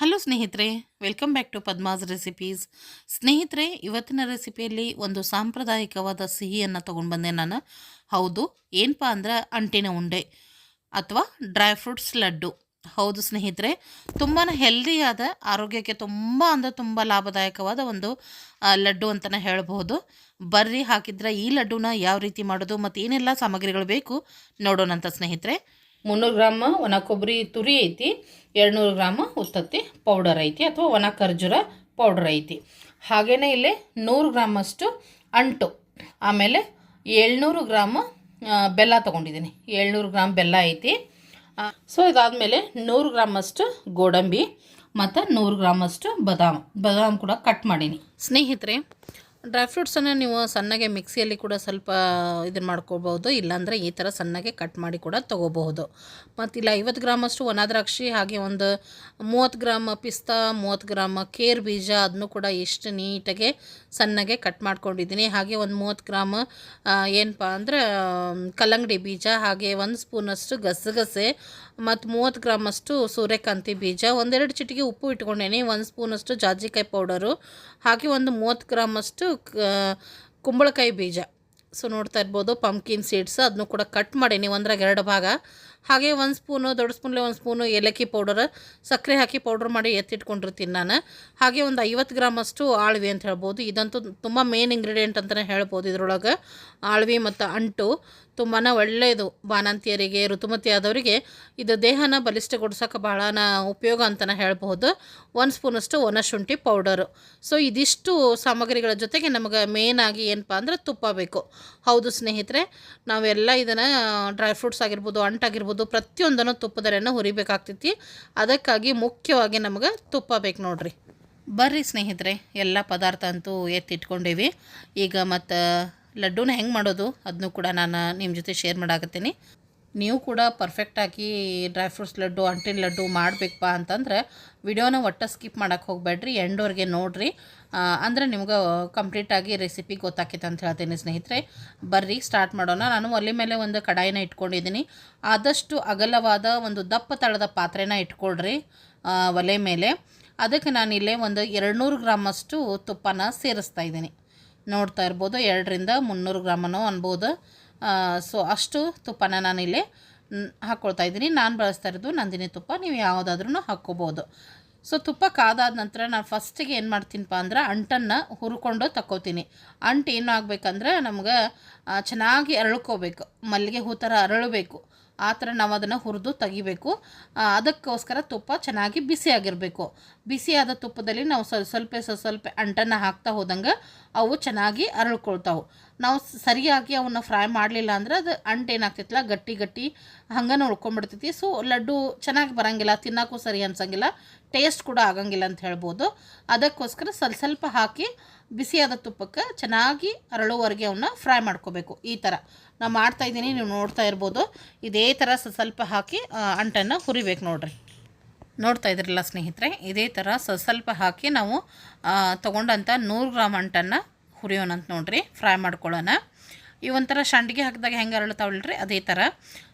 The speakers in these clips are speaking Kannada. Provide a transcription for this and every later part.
ಹಲೋ ಸ್ನೇಹಿತರೆ, welcome back to Padma's recipes. ಸ್ನೇಹಿತರೆ, ಇವತ್ತಿನ ರೆಸಿಪಿಯಲ್ಲಿ ಒಂದು ಸಾಂಪ್ರದಾಯಿಕವಾದ ಸಿಹಿಯನ್ನು ತೊಗೊಂಡು ಬಂದೆ ನಾನು. ಹೌದು ಏನಪ್ಪ ಅಂದ್ರೆ ಅಂಟಿನ ಉಂಡೆ ಅಥವಾ ಡ್ರೈ ಫ್ರೂಟ್ಸ್ ಲಡ್ಡು. ಹೌದು ಸ್ನೇಹಿತರೆ ತುಂಬಾ ಹೆಲ್ದಿಯಾದ ಆರೋಗ್ಯಕ್ಕೆ ತುಂಬ ಅಂದರೆ ತುಂಬ ಲಾಭದಾಯಕವಾದ ಒಂದು ಲಡ್ಡು ಅಂತಲೇ ಹೇಳ್ಬೋದು ಬರ್ರಿ, ಹಾಕಿದ್ರೆ ಈ ಲಡ್ಡುನ ಯಾವ ರೀತಿ ಮಾಡೋದು ಮತ್ತು ಏನೆಲ್ಲ ಸಾಮಗ್ರಿಗಳು ಬೇಕು ನೋಡೋಣಂತ ಸ್ನೇಹಿತರೆ. ಮುನ್ನೂರು ಗ್ರಾಮ್ ಒಣ ಕೊಬ್ಬರಿ ತುರಿ ಐತಿ, ಎರಡುನೂರು ಗ್ರಾಮ್ ಉತ್ತತ್ತಿ ಪೌಡರ್ ಐತಿ ಅಥವಾ ಒಣ ಖರ್ಜೂರ ಪೌಡರ್ ಐತಿ. ಹಾಗೆಯೇ ಇಲ್ಲಿ ನೂರು ಗ್ರಾಮಷ್ಟು ಅಂಟು, ಆಮೇಲೆ ಏಳ್ನೂರು ಗ್ರಾಮ್ ಬೆಲ್ಲ ತೊಗೊಂಡಿದ್ದೀನಿ. ಏಳ್ನೂರು ಗ್ರಾಮ್ ಬೆಲ್ಲ ಐತಿ. ಸೊ ಇದಾದಮೇಲೆ ನೂರು ಗ್ರಾಮಷ್ಟು ಗೋಡಂಬಿ, ಮತ್ತು ನೂರು ಗ್ರಾಮಷ್ಟು ಬದಾಮ್. ಬದಾಮ್ ಕೂಡ ಕಟ್ ಮಾಡೀನಿ. ಸ್ನೇಹಿತರೆ ಡ್ರೈ ಫ್ರೂಟ್ಸನ್ನು ನೀವು ಸಣ್ಣಗೆ ಮಿಕ್ಸಿಯಲ್ಲಿ ಕೂಡ ಸ್ವಲ್ಪ ಇದನ್ನು ಮಾಡ್ಕೋಬೋದು ಇಲ್ಲಾಂದರೆ ಈ ಥರ ಸಣ್ಣಗೆ ಕಟ್ ಮಾಡಿ ಕೂಡ ತೊಗೋಬಹುದು. ಮತ್ತು ಇಲ್ಲ ಐವತ್ತು ಗ್ರಾಮಷ್ಟು ಒಣ ದ್ರಾಕ್ಷಿ, ಹಾಗೆ ಒಂದು ಮೂವತ್ತು ಗ್ರಾಮ್ ಪಿಸ್ತಾ, ಮೂವತ್ತು ಗ್ರಾಮ್ ಕೇರ್ ಬೀಜ ಅದನ್ನು ಕೂಡ ಎಷ್ಟು ನೀಟಾಗೆ ಸಣ್ಣಗೆ ಕಟ್ ಮಾಡ್ಕೊಂಡಿದ್ದೀನಿ. ಹಾಗೆ ಒಂದು ಮೂವತ್ತು ಗ್ರಾಮ್ ಏನಪ್ಪ ಅಂದ್ರೆ ಕಲ್ಲಂಗಡಿ ಬೀಜ, ಹಾಗೆ ಒಂದು ಸ್ಪೂನಷ್ಟು ಗಸಗಸೆ ಮತ್ತು ಮೂವತ್ತು ಗ್ರಾಮಷ್ಟು ಸೂರ್ಯಕಾಂತಿ ಬೀಜ, ಒಂದೆರಡು ಚಿಟಿಕೆ ಉಪ್ಪು ಇಟ್ಕೊಂಡೇನಿ, ಒಂದು ಸ್ಪೂನಷ್ಟು ಜಾಜಿಕಾಯಿ ಪೌಡರು ಹಾಗೆ ಒಂದು ಮೂವತ್ತು ಗ್ರಾಮಷ್ಟು ಕುಂಬಳಕಾಯಿ ಬೀಜ. ಸೊ ನೋಡ್ತಾ ಇರ್ಬೋದು ಪಂಪ್ಕಿನ್ ಸೀಡ್ಸ್ ಅದನ್ನು ಕೂಡ ಕಟ್ ಮಾಡೀನಿ ಒಂದ್ರಾಗ ಎರಡು ಭಾಗ. ಹಾಗೆ ಒಂದು ಸ್ಪೂನು ದೊಡ್ಡ ಸ್ಪೂನ್ಲೆ ಒಂದು ಸ್ಪೂನು ಏಲಕ್ಕಿ ಪೌಡರ್ ಸಕ್ಕರೆ ಹಾಕಿ ಪೌಡ್ರ್ ಮಾಡಿ ಎತ್ತಿಟ್ಕೊಂಡಿರ್ತೀನಿ ನಾನು. ಹಾಗೆ ಒಂದು ಐವತ್ತು ಗ್ರಾಮಷ್ಟು ಆಳ್ವಿ ಅಂತ ಹೇಳ್ಬೋದು. ಇದಂತೂ ತುಂಬ ಮೇನ್ ಇಂಗ್ರೀಡಿಯೆಂಟ್ ಅಂತಲೇ ಹೇಳ್ಬೋದು ಇದರೊಳಗೆ. ಆಳ್ವಿ ಮತ್ತು ಅಂಟು. ತುಂಬಾ ಒಳ್ಳೆಯದು. ಬಾಣಂತಿಯರಿಗೆ ಋತುಮತಿ ಆದವರಿಗೆ ಇದು ದೇಹನ ಬಲಿಷ್ಠಗೊಳಿಸೋಕೆ ಬಹಳ ಉಪಯೋಗ ಅಂತಲೇ ಹೇಳ್ಬೋದು ಒಂದು ಸ್ಪೂನಷ್ಟು ಒಣ ಶುಂಠಿ ಪೌಡರು. ಸೊ ಇದಿಷ್ಟು ಸಾಮಗ್ರಿಗಳ ಜೊತೆಗೆ ನಮಗೆ ಮೇನ್ ಆಗಿ ಏನಪ್ಪ ಅಂದ್ರೆ ತುಪ್ಪ ಬೇಕು. ಹೌದು ಸ್ನೇಹಿತರೆ, ನಾವೆಲ್ಲ ಇದನ್ನು ಡ್ರೈ ಫ್ರೂಟ್ಸ್ ಆಗಿರ್ಬೋದು ಅಂಟಾಗಿರ್ಬೋದು ಪ್ರತಿಯೊಂದನ್ನು ತುಪ್ಪದರೆಯನ್ನು ಹುರಿಬೇಕಾಗ್ತೈತಿ. ಅದಕ್ಕಾಗಿ ಮುಖ್ಯವಾಗಿ ನಮಗೆ ತುಪ್ಪ ಬೇಕು ನೋಡ್ರಿ. ಬರ್ರಿ ಸ್ನೇಹಿತರೆ, ಎಲ್ಲ ಪದಾರ್ಥ ಅಂತೂ ಎತ್ತಿಟ್ಕೊಂಡೇವಿ. ಈಗ ಮತ್ತು ಲಡ್ಡುನ ಹೆಂಗೆ ಮಾಡೋದು ಅದನ್ನು ಕೂಡ ನಾನು ನಿಮ್ಮ ಜೊತೆ ಶೇರ್ ಮಾಡಾಕತ್ತೀನಿ. ನೀವು ಕೂಡ ಪರ್ಫೆಕ್ಟಾಗಿ ಡ್ರೈ ಫ್ರೂಟ್ಸ್ ಲಡ್ಡು ಅಂಟಿನ ಲಡ್ಡು ಮಾಡಬೇಕಪ್ಪ ಅಂತಂದ್ರೆ ವಿಡಿಯೋನ ಒಟ್ಟು ಸ್ಕಿಪ್ ಮಾಡೋಕ್ಕೆ ಹೋಗಬೇಡ್ರಿ ಎಂಡೋರಿಗೆ ನೋಡಿರಿ. ಅಂದರೆ ನಿಮ್ಗೆ ಕಂಪ್ಲೀಟಾಗಿ ರೆಸಿಪಿ ಗೊತ್ತಾಕೈತೆ ಅಂತ ಹೇಳ್ತೀನಿ ಸ್ನೇಹಿತರೆ. ಬರ್ರಿ ಸ್ಟಾರ್ಟ್ ಮಾಡೋಣ. ನಾನು ಒಲೆ ಮೇಲೆ ಒಂದು ಕಡಾಯಿನ ಇಟ್ಕೊಂಡಿದ್ದೀನಿ. ಆದಷ್ಟು ಅಗಲವಾದ ಒಂದು ದಪ್ಪ ತಳದ ಪಾತ್ರೆನ ಇಟ್ಕೊಳ್ರಿ ಒಲೆ ಮೇಲೆ. ಅದಕ್ಕೆ ನಾನಿಲ್ಲೇ ಒಂದು ಎರಡುನೂರು ಗ್ರಾಮಷ್ಟು ತುಪ್ಪನ ಸೇರಿಸ್ತಾ ಇದ್ದೀನಿ. ನೋಡ್ತಾ ಇರ್ಬೋದು. ಎರಡರಿಂದ ಮುನ್ನೂರು ಗ್ರಾಮನೋ ಅನ್ಬೋದು. ಸೊ ಅಷ್ಟು ತುಪ್ಪನ ನಾನಿಲ್ಲಿ ಹಾಕ್ಕೊಳ್ತಾ ಇದ್ದೀನಿ. ನಾನು ಬಳಸ್ತಾ ಇರೋದು ನಂದಿನಿ ತುಪ್ಪ. ನೀವು ಯಾವುದಾದ್ರೂ ಹಾಕ್ಕೋಬೋದು. ಸೊ ತುಪ್ಪ ಕಾದಾದ ನಂತರ ನಾನು ಫಸ್ಟಿಗೆ ಏನು ಮಾಡ್ತೀನಪ್ಪ ಅಂದ್ರೆ ಅಂಟನ್ನು ಹುರ್ಕೊಂಡು ತಕ್ಕೋತೀನಿ. ಅಂಟು ಏನು ಆಗಬೇಕಂದ್ರೆ ನಮ್ಗೆ ಚೆನ್ನಾಗಿ ಅರಳ್ಕೋಬೇಕು. ಮಲ್ಲಿಗೆ ಹೂ ಥರ ಅರಳಬೇಕು. ಆ ಥರ ನಾವು ಅದನ್ನು ಹುರಿದು ತೆಗಿಬೇಕು. ಅದಕ್ಕೋಸ್ಕರ ತುಪ್ಪ ಚೆನ್ನಾಗಿ ಬಿಸಿಯಾಗಿರಬೇಕು ಬಿಸಿಯಾದ ತುಪ್ಪದಲ್ಲಿ ನಾವು ಸ್ವಲ್ಪ ಸ್ವಲ್ಪ ಅಂಟನ್ನು ಹಾಕ್ತಾ ಹೋದಂಗೆ ಅವು ಚೆನ್ನಾಗಿ ಅರಳ್ಕೊಳ್ತಾವೆ. ನಾವು ಸರಿಯಾಗಿ ಅವನ್ನ ಫ್ರೈ ಮಾಡಲಿಲ್ಲ ಅಂದ್ರೆ ಅದು ಅಂಟು ಏನಾಗ್ತಿತ್ತಲ್ಲ, ಗಟ್ಟಿ ಗಟ್ಟಿ ಹಂಗನ ಉಳ್ಕೊಂಡ್ಬಿಡ್ತೈತಿ. ಸೊ ಲಡ್ಡು ಚೆನ್ನಾಗಿ ಬರೋಂಗಿಲ್ಲ, ತಿನ್ನೋಕ್ಕೂ ಸರಿ ಅನ್ಸಂಗಿಲ್ಲ, ಟೇಸ್ಟ್ ಕೂಡ ಆಗಂಗಿಲ್ಲ ಅಂತ ಹೇಳ್ಬೋದು. ಅದಕ್ಕೋಸ್ಕರ ಸ್ವಲ್ಪ ಸ್ವಲ್ಪ ಹಾಕಿ ಬಿಸಿಯಾದ ತುಪ್ಪಕ್ಕೆ ಚೆನ್ನಾಗಿ ಅರಳುವರೆಗೆ ಅವನ್ನ ಫ್ರೈ ಮಾಡ್ಕೋಬೇಕು. ಈ ಥರ ನಾನು ಮಾಡ್ತಾಯಿದ್ದೀನಿ ನೀವು ನೋಡ್ತಾ ಇರ್ಬೋದು. ಇದೇ ಥರ ಸ್ವಲ್ಪ ಹಾಕಿ ಅಂಟನ್ನು ಹುರಿಬೇಕು ನೋಡ್ರಿ. ನೋಡ್ತಾ ಇದ್ರಲ್ಲ ಸ್ನೇಹಿತರೆ, ಇದೇ ಥರ ಸ್ವಲ್ಪ ಹಾಕಿ ನಾವು ತಗೊಂಡಂಥ ನೂರು ಗ್ರಾಮ್ ಅಂಟನ್ನು ಹುರಿಯೋಣಂತ ನೋಡ್ರಿ, ಫ್ರೈ ಮಾಡ್ಕೊಳ್ಳೋಣ. ಈ ಒಂಥರ ಸಂಡಿಗೆ ಹಾಕಿದಾಗ ಹೆಂಗೆ ಅರಳ್ತಾವಲ್ರಿ? ಅದೇ ಥರ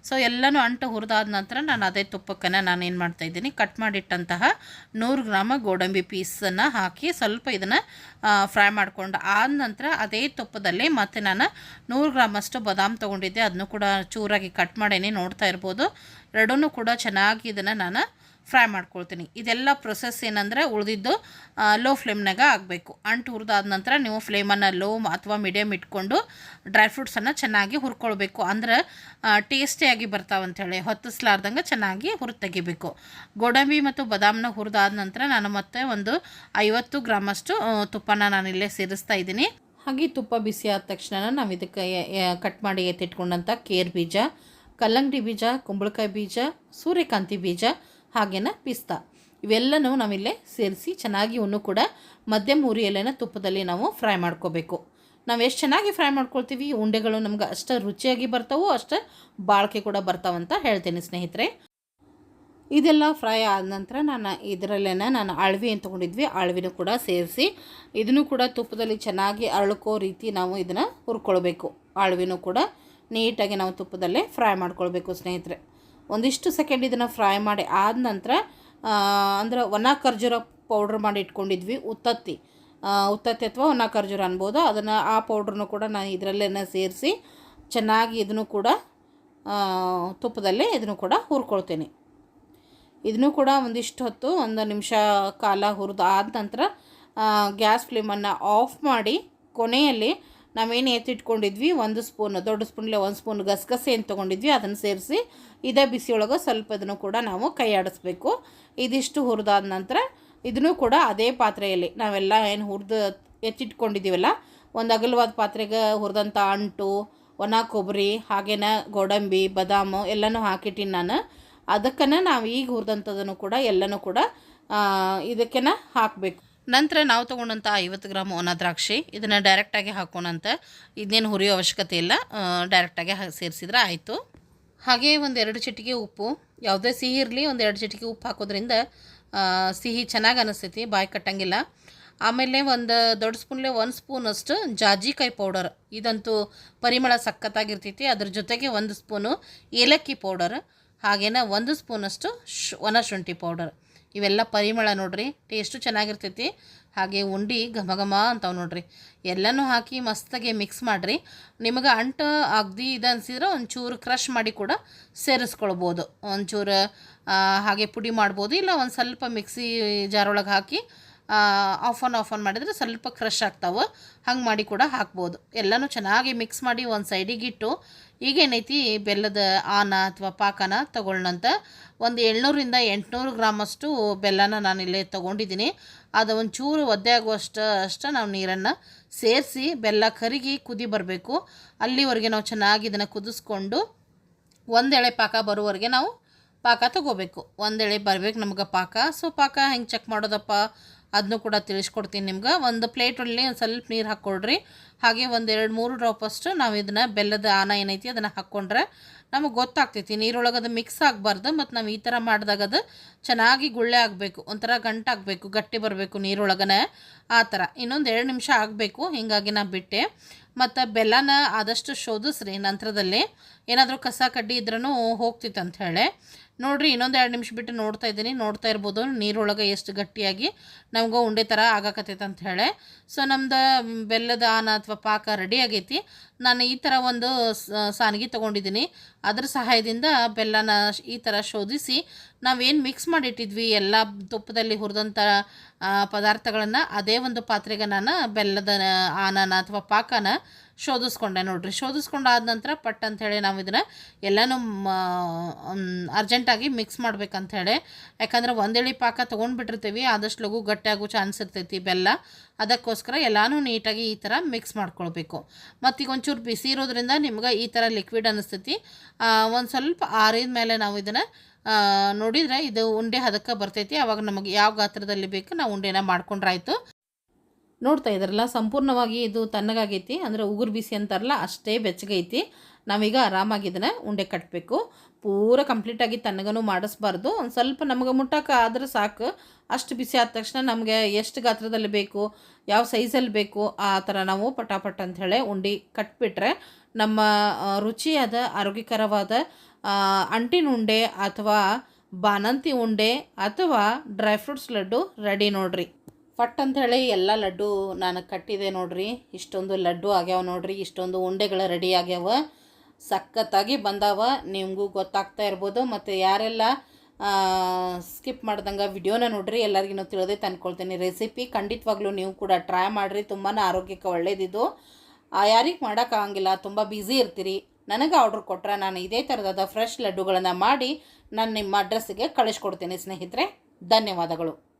ಸೊ ಎಲ್ಲನೂ ಅಂಟು ಹುರಿದಾದ ನಂತರ ನಾನು ಅದೇ ತುಪ್ಪಕ್ಕನ್ನು ನಾನು ಏನು ಮಾಡ್ತಾಯಿದ್ದೀನಿ ಕಟ್ ಮಾಡಿಟ್ಟಂತಹ ನೂರು ಗ್ರಾಮ ಗೋಡಂಬಿ ಪೀಸನ್ನು ಹಾಕಿ ಸ್ವಲ್ಪ ಇದನ್ನು ಫ್ರೈ ಮಾಡಿಕೊಂಡು ಆದ ನಂತರ ಅದೇ ತುಪ್ಪದಲ್ಲಿ ಮತ್ತೆ ನಾನು ನೂರು ಗ್ರಾಮಷ್ಟು ಬದಾಮ್ ತೊಗೊಂಡಿದ್ದೆ. ಅದನ್ನು ಕೂಡ ಚೂರಾಗಿ ಕಟ್ ಮಾಡೇನಿ, ನೋಡ್ತಾ ಇರ್ಬೋದು. ಎರಡೂ ಕೂಡ ಚೆನ್ನಾಗಿ ಇದನ್ನು ನಾನು ಫ್ರೈ ಮಾಡ್ಕೊಳ್ತೀನಿ. ಇದೆಲ್ಲ ಪ್ರೊಸೆಸ್ ಏನಂದರೆ ಉಳಿದಿದ್ದು ಲೋ ಫ್ಲೇಮ್ನಾಗ ಆಗಬೇಕು. ಅಂಟು ಹುರಿದಾದ ನಂತರ ನೀವು ಫ್ಲೇಮನ್ನು ಲೋ ಅಥವಾ ಮೀಡಿಯಮ್ ಇಟ್ಕೊಂಡು ಡ್ರೈ ಫ್ರೂಟ್ಸನ್ನು ಚೆನ್ನಾಗಿ ಹುರ್ಕೊಳ್ಬೇಕು. ಅಂದ್ರೆ ಟೇಸ್ಟಿಯಾಗಿ ಬರ್ತಾವಂಥೇಳಿ ಹೊತ್ತಿಸ್ಲಾರ್ದಂಗೆ ಚೆನ್ನಾಗಿ ಹುರಿದು ತೆಗಿಬೇಕು ಗೋಡಂಬಿ ಮತ್ತು ಬಾದಾಮನ್ನ ಹುರಿದಾದ ನಂತರ ನಾನು ಮತ್ತೆ ಒಂದು ಐವತ್ತು ಗ್ರಾಮಷ್ಟು ತುಪ್ಪನ ನಾನಿಲ್ಲೇ ಸೇರಿಸ್ತಾ ಇದ್ದೀನಿ. ಹಾಗೆ ತುಪ್ಪ ಬಿಸಿ ಆದ ತಕ್ಷಣ ನಾವು ಇದಕ್ಕೆ ಕಟ್ ಮಾಡಿ ಎತ್ತಿಟ್ಕೊಂಡಂಥ ಕೇರ್ ಬೀಜ, ಕಲ್ಲಂಗಡಿ ಬೀಜ, ಕುಂಬಳಕಾಯಿ ಬೀಜ, ಸೂರ್ಯಕಾಂತಿ ಬೀಜ ಹಾಗೇನ ಪಿಸ್ತಾ. ಇವೆಲ್ಲನೂ ನಾವಿಲ್ಲೇ ಸೇರಿಸಿ ಚೆನ್ನಾಗಿ ಇವನ್ನು ಕೂಡ ಮಧ್ಯಮ ಉರಿಯಲ್ಲೇನ ತುಪ್ಪದಲ್ಲಿ ನಾವು ಫ್ರೈ ಮಾಡ್ಕೋಬೇಕು. ನಾವು ಎಷ್ಟು ಚೆನ್ನಾಗಿ ಫ್ರೈ ಮಾಡ್ಕೊಳ್ತೀವಿ? ಉಂಡೆಗಳು ನಮ್ಗೆ ಅಷ್ಟು ರುಚಿಯಾಗಿ ಬರ್ತಾವೋ ಅಷ್ಟು ಬಾಳಿಕೆ ಕೂಡ ಬರ್ತಾವಂತ ಹೇಳ್ತೀನಿ ಸ್ನೇಹಿತರೆ. ಇದೆಲ್ಲ ಫ್ರೈ ಆದ ನಂತರ ನಾನು ಇದರಲ್ಲೇನ ನಾನು ಅಳವಿ ಏನು ತೊಗೊಂಡಿದ್ವಿ, ಅಳವಿನೂ ಕೂಡ ಸೇರಿಸಿ ಇದನ್ನು ಕೂಡ ತುಪ್ಪದಲ್ಲಿ ಚೆನ್ನಾಗಿ ಅರಳ್ಕೋ ರೀತಿ ನಾವು ಇದನ್ನು ಹುರ್ಕೊಳ್ಬೇಕು. ಅಳವಿನೂ ಕೂಡ ನೀಟಾಗಿ ನಾವು ತುಪ್ಪದಲ್ಲೇ ಫ್ರೈ ಮಾಡ್ಕೊಳ್ಬೇಕು ಸ್ನೇಹಿತರೆ. ಒಂದಿಷ್ಟು ಸೆಕೆಂಡ್ ಇದನ್ನು ಫ್ರೈ ಮಾಡಿ ಆದ ನಂತರ ಅಂದ್ರೆ ಒಣ ಖರ್ಜೂರ ಪೌಡ್ರ್ ಮಾಡಿ ಇಟ್ಕೊಂಡಿದ್ವಿ, ಉತ್ತತ್ತಿ. ಉತ್ತತ್ತಿ ಅಥವಾ ಒಣ ಖರ್ಜೂರ ಅನ್ಬೋದು. ಅದನ್ನು ಆ ಪೌಡ್ರನ್ನು ಕೂಡ ನಾನು ಇದರಲ್ಲೇ ಸೇರಿಸಿ ಚೆನ್ನಾಗಿ ಇದನ್ನು ಕೂಡ ತುಪ್ಪದಲ್ಲೇ ಇದನ್ನು ಕೂಡ ಹುರ್ಕೊಳ್ತೀನಿ. ಇದನ್ನು ಕೂಡ ಒಂದಿಷ್ಟು ಹೊತ್ತು, ಒಂದು ನಿಮಿಷ ಕಾಲ ಹುರಿದು ಆದ ನಂತರ ಗ್ಯಾಸ್ ಫ್ಲೇಮನ್ನು ಆಫ್ ಮಾಡಿ ಕೊನೆಯಲ್ಲಿ ನಾವೇನು ಎತ್ತಿಟ್ಕೊಂಡಿದ್ವಿ? ಒಂದು ಸ್ಪೂನ್, ದೊಡ್ಡ ಸ್ಪೂನ್ಲೆ ಒಂದು ಸ್ಪೂನ್ ಗಸಗಸೆ ಏನು ತೊಗೊಂಡಿದ್ವಿ, ಅದನ್ನು ಸೇರಿಸಿ ಇದೇ ಬಿಸಿಯೊಳಗೆ ಸ್ವಲ್ಪ ಇದನ್ನು ಕೂಡ ನಾವು ಕೈ ಆಡಿಸ್ಬೇಕು ಇದಿಷ್ಟು ಹುರಿದಾದ ನಂತರ ಇದನ್ನು ಕೂಡ ಅದೇ ಪಾತ್ರೆಯಲ್ಲಿ ನಾವೆಲ್ಲ ಏನು ಹುರಿದು ಎತ್ತಿಟ್ಕೊಂಡಿದ್ದೀವಲ್ಲ, ಒಂದು ಅಗಲವಾದ ಪಾತ್ರೆಗೆ ಹುರಿದಂಥ ಅಂಟು, ಒಣ ಕೊಬ್ಬರಿ, ಹಾಗೇನ ಗೋಡಂಬಿ, ಬದಾಮು ಎಲ್ಲನೂ ಹಾಕಿಟ್ಟಿನಿ ನಾನು. ಅದಕ್ಕನ್ನು ನಾವು ಈಗ ಹುರಿದಂಥದ್ದನ್ನು ಕೂಡ ಎಲ್ಲನೂ ಕೂಡ ಇದಕ್ಕೆನ ಹಾಕಬೇಕು. ನಂತರ ನಾವು ತೊಗೊಂಡಂಥ ಐವತ್ತು ಗ್ರಾಮ್ ಒಣ ದ್ರಾಕ್ಷಿ ಇದನ್ನು ಡೈರೆಕ್ಟಾಗಿ ಹಾಕೋಣಂತ ಇದನ್ನೇನು ಹುರಿಯೋ ಅವಶ್ಯಕತೆ ಇಲ್ಲ. ಡೈರೆಕ್ಟಾಗಿ ಸೇರಿಸಿದ್ರೆ ಆಯಿತು. ಹಾಗೆ ಎರಡು ಚಿಟಿಕೆ ಉಪ್ಪು, ಯಾವುದೇ ಸಿಹಿ ಇರಲಿ ಒಂದು ಎರಡು ಚಿಟಿಕೆ ಉಪ್ಪು ಹಾಕೋದ್ರಿಂದ ಸಿಹಿ ಚೆನ್ನಾಗಿ ಅನಿಸ್ತೈತಿ, ಬಾಯಿ ಕಟ್ಟಂಗಿಲ್ಲ. ಆಮೇಲೆ ಒಂದು ದೊಡ್ಡ ಸ್ಪೂನ್ಲೆ ಒಂದು ಸ್ಪೂನಷ್ಟು ಜಾಜಿಕಾಯಿ ಪೌಡರ್. ಇದಂತೂ ಪರಿಮಳ ಸಖತ್ತಾಗಿರ್ತೈತಿ. ಅದ್ರ ಜೊತೆಗೆ ಒಂದು ಸ್ಪೂನು ಏಲಕ್ಕಿ ಪೌಡರ್, ಹಾಗೇನ ಒಂದು ಸ್ಪೂನಷ್ಟು ಶು, ಒಣ ಶುಂಠಿ ಪೌಡರ್. ಇವೆಲ್ಲ ಪರಿಮಳ ನೋಡ್ರಿ ಟೇಸ್ಟು ಚೆನ್ನಾಗಿರ್ತೈತಿ. ಹಾಗೆ ಉಂಡಿ ಘಮ ಘಮ ಅಂತಾವೆ ನೋಡ್ರಿ. ಎಲ್ಲನೂ ಹಾಕಿ ಮಸ್ತಾಗಿ ಮಿಕ್ಸ್ ಮಾಡಿರಿ. ನಿಮಗೆ ಅಂಟು ಅಗ್ದಿ ಇದು ಅನ್ಸಿದ್ರೆ ಒಂಚೂರು ಕ್ರಷ್ ಮಾಡಿ ಕೂಡ ಸೇರಿಸ್ಕೊಳ್ಬೋದು. ಒಂಚೂರು ಹಾಗೆ ಪುಡಿ ಮಾಡ್ಬೋದು, ಇಲ್ಲ ಒಂದು ಸ್ವಲ್ಪ ಮಿಕ್ಸಿ ಜಾರೊಳಗೆ ಹಾಕಿ ಆಫ್ ಆನ್ ಆಫ್ ಆನ್ ಮಾಡಿದರೆ ಸ್ವಲ್ಪ ಕ್ರಷ್ ಆಗ್ತಾವೆ. ಹಂಗೆ ಮಾಡಿ ಕೂಡ ಹಾಕ್ಬೋದು. ಎಲ್ಲನೂ ಚೆನ್ನಾಗಿ ಮಿಕ್ಸ್ ಮಾಡಿ ಒಂದು ಸೈಡಿಗೆ ಇಟ್ಟು ಈಗೇನೈತಿ, ಬೆಲ್ಲದ ಆನ ಅಥವಾ ಪಾಕನ ತೊಗೊಳ್ಳೋಂಥ ಒಂದು ಏಳ್ನೂರಿಂದ ಎಂಟುನೂರು ಗ್ರಾಮಷ್ಟು ಬೆಲ್ಲನ ನಾನಿಲ್ಲಿ ತೊಗೊಂಡಿದ್ದೀನಿ. ಅದು ಒಂಚೂರು ಒದ್ದೆ ಆಗುವಷ್ಟು ಅಷ್ಟು ನಾವು ನೀರನ್ನು ಸೇರಿಸಿ ಬೆಲ್ಲ ಕರಿಗಿ ಕುದಿ ಬರಬೇಕು. ಅಲ್ಲಿವರೆಗೆ ನಾವು ಚೆನ್ನಾಗಿ ಇದನ್ನು ಕುದಿಸ್ಕೊಂಡು ಒಂದೆಳೆ ಪಾಕ ಬರುವವರೆಗೆ ನಾವು ಪಾಕ ತಗೋಬೇಕು. ಒಂದೆಳೆ ಬರ್ಬೇಕು ನಮ್ಗೆ ಪಾಕ. ಸೊ ಪಾಕ ಹೆಂಗೆ ಚೆಕ್ ಮಾಡೋದಪ್ಪ? ಅದನ್ನು ಕೂಡ ತಿಳಿಸ್ಕೊಡ್ತೀನಿ ನಿಮ್ಗೆ. ಒಂದು ಪ್ಲೇಟಲ್ಲಿ ಒಂದು ಸ್ವಲ್ಪ ನೀರು ಹಾಕ್ಕೊಳ್ರಿ ಹಾಗೆ ಒಂದು ಎರಡು ಮೂರು ಡ್ರಾಪಷ್ಟು ನಾವು ಇದನ್ನು ಬೆಲ್ಲದ ಆನ ಏನೈತಿ ಅದನ್ನು ಹಾಕ್ಕೊಂಡ್ರೆ ನಮಗೆ ಗೊತ್ತಾಗ್ತೈತಿ. ನೀರೊಳಗೆ ಅದು ಮಿಕ್ಸ್ ಆಗಬಾರ್ದು ಮತ್ತು ನಾವು ಈ ಥರ ಮಾಡಿದಾಗ ಅದು ಚೆನ್ನಾಗಿ ಗುಳ್ಳೆ ಆಗಬೇಕು. ಒಂಥರ ಗಂಟಾಗಬೇಕು ಗಟ್ಟಿ ಬರಬೇಕು ನೀರೊಳಗನೆ. ಆ ಥರ ಇನ್ನೊಂದು ಎರಡು ನಿಮಿಷ ಆಗಬೇಕು, ಹೀಗಾಗಿ ನಾನು ಬಿಟ್ಟೆ. ಮತ್ತು ಬೆಲ್ಲನ ಆದಷ್ಟು ಶೋಧಿಸ್ರಿ ನಂತರದಲ್ಲಿ. ಏನಾದರೂ ಕಸ ಕಡ್ಡಿ ಇದ್ರೂ ಹೋಗ್ತಿತ್ತು ಅಂತ ಹೇಳಿ. ನೋಡ್ರಿ, ಇನ್ನೊಂದು ಎರಡು ನಿಮಿಷ ಬಿಟ್ಟು ನೋಡ್ತಾ ಇದ್ದೀನಿ. ನೋಡ್ತಾ ಇರ್ಬೋದು, ನೀರೊಳಗೆ ಎಷ್ಟು ಗಟ್ಟಿಯಾಗಿ ನಮ್ಗೆ ಉಂಡೆ ಥರ ಆಗಕತ್ತೈತೆ ಅಂತ ಹೇಳಿ. ಸೊ ನಮ್ದು ಬೆಲ್ಲದ ಆನ ಅಥವಾ ಪಾಕ ರೆಡಿ ಆಗೈತಿ. ನಾನು ಈ ಥರ ಒಂದು ಸಾನಿಗೆ ತೊಗೊಂಡಿದ್ದೀನಿ. ಅದ್ರ ಸಹಾಯದಿಂದ ಬೆಲ್ಲನ ಈ ಥರ ಶೋಧಿಸಿ ನಾವೇನು ಮಿಕ್ಸ್ ಮಾಡಿಟ್ಟಿದ್ವಿ, ಎಲ್ಲ ತುಪ್ಪದಲ್ಲಿ ಹುರಿದಂಥ ಪದಾರ್ಥಗಳನ್ನು, ಅದೇ ಒಂದು ಪಾತ್ರೆಗೆ ನಾನು ಬೆಲ್ಲದ ಆನನ ಅಥವಾ ಪಾಕನ ಶೋಧಿಸ್ಕೊಂಡೆ ನೋಡ್ರಿ. ಶೋಧಿಸ್ಕೊಂಡಾದ ನಂತರ ಪಟ್ ಅಂಥೇಳಿ ನಾವು ಇದನ್ನು ಎಲ್ಲನೂ ಅರ್ಜೆಂಟಾಗಿ ಮಿಕ್ಸ್ ಮಾಡ್ಬೇಕಂಥೇಳಿ ಯಾಕಂದ್ರೆ ಒಂದೇಳಿ ಪಾಕ ತೊಗೊಂಡ್ಬಿಟ್ಟಿರ್ತೀವಿ ಆದಷ್ಟು ಲಘು ಗಟ್ಟಿಯಾಗೋ ಚಾನ್ಸ್ ಇರ್ತೈತಿ ಬೆಲ್ಲ. ಅದಕ್ಕೋಸ್ಕರ ಎಲ್ಲನೂ ನೀಟಾಗಿ ಈ ಥರ ಮಿಕ್ಸ್ ಮಾಡ್ಕೊಳ್ಬೇಕು. ಮತ್ತು ಈಗ ಒಂಚೂರು ಬಿಸಿ ಇರೋದ್ರಿಂದ ನಿಮ್ಗೆ ಈ ಥರ ಲಿಕ್ವಿಡ್ ಅನ್ನಿಸ್ತೈತಿ ಒಂದು ಸ್ವಲ್ಪ ಆರಿದ ಮೇಲೆ ನಾವು ಇದನ್ನು ನೋಡಿದರೆ ಇದು ಉಂಡೆ ಹದಕ್ಕೆ ಬರ್ತೈತಿ. ಅವಾಗ ನಮಗೆ ಯಾವ ಗಾತ್ರದಲ್ಲಿ ಬೇಕು ನಾವು ಉಂಡೆನ ಮಾಡ್ಕೊಂಡ್ರಾಯ್ತು ನೋಡ್ತಾ ಇದ್ರಲ್ಲ ಸಂಪೂರ್ಣವಾಗಿ ಇದು ತಣ್ಣಗಾಗೈತಿ, ಅಂದರೆ ಉಗುರು ಬಿಸಿ ಅಂತಾರಲ್ಲ, ಅಷ್ಟೇ ಬೆಚ್ಚಗೈತಿ. ನಾವೀಗ ಆರಾಮಾಗಿ ಇದನ್ನು ಉಂಡೆ ಕಟ್ಟಬೇಕು ಪೂರ ಕಂಪ್ಲೀಟಾಗಿ ತಣ್ಣಗನೂ ಮಾಡಿಸ್ಬಾರ್ದು. ಒಂದು ಸ್ವಲ್ಪ ನಮಗೆ ಮುಟ್ಟಕ್ಕೆ ಆದ್ರೆ ಸಾಕು. ಅಷ್ಟು ಬಿಸಿ ಆದ ತಕ್ಷಣ ನಮಗೆ ಎಷ್ಟು ಗಾತ್ರದಲ್ಲಿ ಬೇಕು, ಯಾವ ಸೈಜಲ್ಲಿ ಬೇಕು, ಆ ಥರ ನಾವು ಪಟಾಪಟ್ ಅಂಥೇಳಿ ಉಂಡೆ ಕಟ್ಬಿಟ್ರೆ ನಮ್ಮ ರುಚಿಯಾದ, ಆರೋಗ್ಯಕರವಾದ ಅಂಟಿನ ಉಂಡೆ ಅಥವಾ ಬಾಣಂತಿ ಉಂಡೆ ಅಥವಾ ಡ್ರೈ ಫ್ರೂಟ್ಸ್ ಲಡ್ಡು ರೆಡಿ ನೋಡ್ರಿ. ಫಟ್ ಅಂಥೇಳಿ ಎಲ್ಲ ಲಡ್ಡು ನಾನು ಕಟ್ಟಿದೆ ನೋಡ್ರಿ. ಇಷ್ಟೊಂದು ಲಡ್ಡು ಆಗ್ಯಾವ ನೋಡ್ರಿ. ಇಷ್ಟೊಂದು ಉಂಡೆಗಳು ರೆಡಿ ಆಗ್ಯಾವ. ಸಖತ್ತಾಗಿ ಬಂದಾವ. ನಿಮಗೂ ಗೊತ್ತಾಗ್ತಾ ಇರ್ಬೋದು. ಮತ್ತು ಯಾರೆಲ್ಲ ಸ್ಕಿಪ್ ಮಾಡ್ದಂಗೆ ವಿಡಿಯೋನ ನೋಡ್ರಿ. ಎಲ್ಲರಿಗೂ ತಿಳಿದೇ ತಂದ್ಕೊಳ್ತೀನಿ. ರೆಸಿಪಿ ಖಂಡಿತವಾಗ್ಲೂ ನೀವು ಕೂಡ ಟ್ರೈ ಮಾಡಿರಿ. ತುಂಬಾ ಆರೋಗ್ಯಕ್ಕೆ ಒಳ್ಳೇದಿದ್ದು ಯಾರಿಗೆ ಮಾಡೋಕ್ಕಾಗಂಗಿಲ್ಲ, ತುಂಬ ಬ್ಯುಸಿ ಇರ್ತೀರಿ. ನನಗೆ ಆರ್ಡ್ರ್ ಕೊಟ್ಟರೆ ನಾನು ಇದೇ ಥರದಾದ ಫ್ರೆಶ್ ಲಡ್ಡುಗಳನ್ನು ಮಾಡಿ, ನಾನು ನಿಮ್ಮ ಅಡ್ರೆಸ್ಸಿಗೆ ಕಳಿಸ್ಕೊಡ್ತೀನಿ ಸ್ನೇಹಿತರೆ. ಧನ್ಯವಾದಗಳು.